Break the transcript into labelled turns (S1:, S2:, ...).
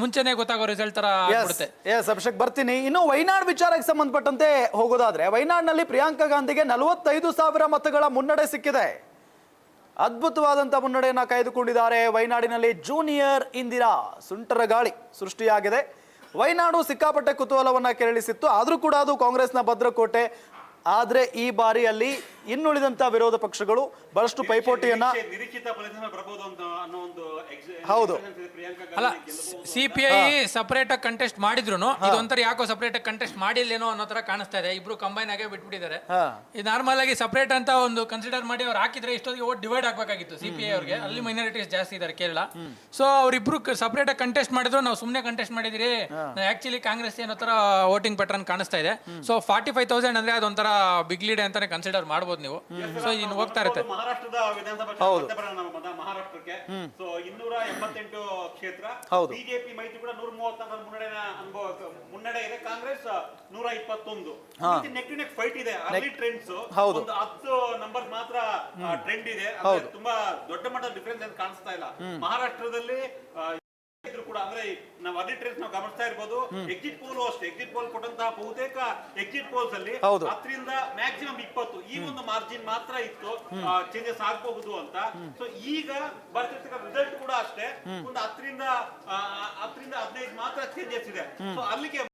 S1: ಮುಂಚೆನೆ ಗೊತ್ತಾಗೋ ರಿಸಲ್ಟ್ ತರ ಆಗ್ಬಿಡುತ್ತೆ.
S2: ಎಸ್ ಅಭಿಷೇಕ್ ಬರ್ತೀನಿ. ಇನ್ನು ವೈನಾಡ್ ವಿಚಾರಕ್ಕೆ ಸಂಬಂಧಪಟ್ಟಂತೆ ಹೋಗೋದಾದ್ರೆ ವೈನಾಡ್ನಲ್ಲಿ ಪ್ರಿಯಾಂಕಾ ಗಾಂಧಿಗೆ ನಲವತ್ತೈದು ಸಾವಿರ ಮತಗಳ ಮುನ್ನಡೆ ಸಿಕ್ಕಿದೆ. ಅದ್ಭುತವಾದಂಥ ಮುನ್ನಡೆಯನ್ನ ಕಾಯ್ದುಕೊಂಡಿದ್ದಾರೆ ವೈನಾಡಿನಲ್ಲಿ ಜೂನಿಯರ್ ಇಂದಿರಾ. ಸುಂಟರ ಗಾಳಿ ಸೃಷ್ಟಿಯಾಗಿದೆ. ವೈನಾಡು ಸಿಕ್ಕಾಪಟ್ಟೆ ಕುತೂಹಲವನ್ನ ಕೆರಳಿಸಿತ್ತು. ಆದರೂ ಕೂಡ ಅದು ಕಾಂಗ್ರೆಸ್ನ ಭದ್ರಕೋಟೆ. ಆದ್ರೆ ಈ ಬಾರಿ ಅಲ್ಲಿ ಇನ್ನುಳಿದಂತ ವಿರೋಧ ಪಕ್ಷಗಳು ಬಹಳಷ್ಟು ಪೈಪೋಟಿಯನ್ನ ಹೌದು.
S1: ಅಲ್ಲ
S3: ಸಿಪಿಐ ಗೆಲ್ಲಬಹುದು
S1: ಸಿ ಪಿ ಐ ಸಪರೇಟ್ ಆಗಿ ಕಂಟೆಸ್ಟ್ ಮಾಡಿದ್ರು ಇದೊಂಥರ ಯಾಕೋ ಸಪರೇಟ್ ಆಗಿ ಕಂಟೆಸ್ಟ್ ಮಾಡಿಲ್ಲೇನೋ ಅನ್ನೋ ತರ ಕಾಣಿಸ್ತಾ ಇದೆ. ಇಬ್ರು ಕಂಬೈನ್ ಆಗೇ ಬಿಟ್ಬಿಟ್ಟಿದ್ದಾರೆ.
S2: ಹಾ.
S1: ಇದು ನಾರ್ಮಲ್ ಆಗಿ ಸಪರೇಟ್ ಅಂತ ಒಂದು ಕನ್ಸಿಡರ್ ಮಾಡಿ ಅವ್ರು ಹಾಕಿದ್ರೆ ಇಷ್ಟೊತ್ತಿಗೆ ಓಟ್ ಡಿವೈಡ್ ಆಗ್ಬೇಕಾಗಿತ್ತು ಸಿಪಿಐ ಪಿ ಐ ಅವ್ರಿಗೆ. ಅಲ್ಲಿ ಮೈನಾರಿಟೀಸ್ ಜಾಸ್ತಿ ಇದಾರೆ ಕೇರಳ. ಸೊ ಅವ್ರಿಬ್ರು ಸಪರೇಟ್ ಆಗಿ ಕಂಟೆಸ್ಟ್ ಮಾಡಿದ್ರು. ನಾವು ಸುಮ್ಮನೆ ಕಂಟೆಸ್ಟ್ ಮಾಡಿದಿರಿ ಆಕ್ಚುಲಿ ಕಾಂಗ್ರೆಸ್ ಏನೋ ತರ ವೋಟಿಂಗ್ ಪ್ಯಾಟರ್ನ್ ಕಾಣಿಸ್ತಾ ಇದೆ. ಸೊ ಫಾರ್ಟಿ ಫೈವ್ ತೌಸಂಡ್ ಅಂದ್ರೆ ಅದೊಂಥರ ಬಿಗ್ ಲೀಡ್ ಅಂತಾನೆ ಕನ್ಸಿಡರ್ ಮಾಡ್ಬೋದು. ನೀವು. ಸೊ ಇನ್ನು ಹೋಗ್ತಾ ಇರುತ್ತೆ.
S3: ಹೌದು, ಮಹಾರಾಷ್ಟ್ರದ ವಿಧಾನಸಭಾ ನಾವು ಮದ- ಮಹಾರಾಷ್ಟ್ರಕ್ಕೆ. ಸೊ ಇನ್ನೂರ ಎಂಬತ್ತೆಂಟು ಕ್ಷೇತ್ರ.
S2: ಹೌದು.
S3: ಬಿಜೆಪಿ ಮೈತ್ರಿ ಕೂಡ ನೂರ ಮೂವತ್ತಾರು ಮುನ್ನಡೆನ ಅನುಭವ ಮುನ್ನಡೆ ಇದೆ. ಕಾಂಗ್ರೆಸ್ ನೂರ ಇಪ್ಪತ್ತೊಂದು ನೆಕ್ ಟು ನೆಕ್ ಫೈಟ್ ಇದೆ. ಅರ್ಲಿ ಟ್ರೆಂಡ್ಸ್
S2: ಹೌದು.
S3: ಒಂದು ಹತ್ತು ನಂಬರ್ ಮಾತ್ರ ಟ್ರೆಂಡ್ ಇದೆ. ಅಂದ್ರೆ ತುಂಬಾ ದೊಡ್ಡ ಮಟ್ಟದ ಡಿಫರೆನ್ಸ್ ಅಂತ ಕಾಣಿಸ್ತಾ ಇಲ್ಲ. ಮಹಾರಾಷ್ಟ್ರದಲ್ಲಿ ಆ, ನಾವು ನಾವು ಗಮನಿಸ್ತಾ ಇರ್ಬೋದು. ಎಕ್ಸಿಟ್ ಪೋಲ್ ಅಷ್ಟೇ. ಎಕ್ಸಿಟ್ ಪೋಲ್ ಕೊಟ್ಟಂತಹ ಬಹುತೇಕ ಎಕ್ಸಿಟ್ ಪೋಲ್ಸ್ ಅಲ್ಲಿ. ಹತ್ತರಿಂದ ಮ್ಯಾಕ್ಸಿಮಮ್ ಇಪ್ಪತ್ತು ಈ ಒಂದು ಮಾರ್ಜಿನ್ ಮಾತ್ರ ಇತ್ತು. ಚೇಂಜಸ್ ಆಗಬಹುದು ಅಂತ. ಸೊ ಈಗ ಬರ್ತಿರ್ತಕ್ಕ ರಿಸಲ್ಟ್ ಕೂಡ ಅಷ್ಟೇ. ಒಂದು ಹತ್ತರಿಂದ ಹತ್ತರಿಂದ ಹದಿನೈದು ಮಾತ್ರ ಚೇಂಜಸ್ ಇದೆ. ಸೊ ಅಲ್ಲಿಗೆ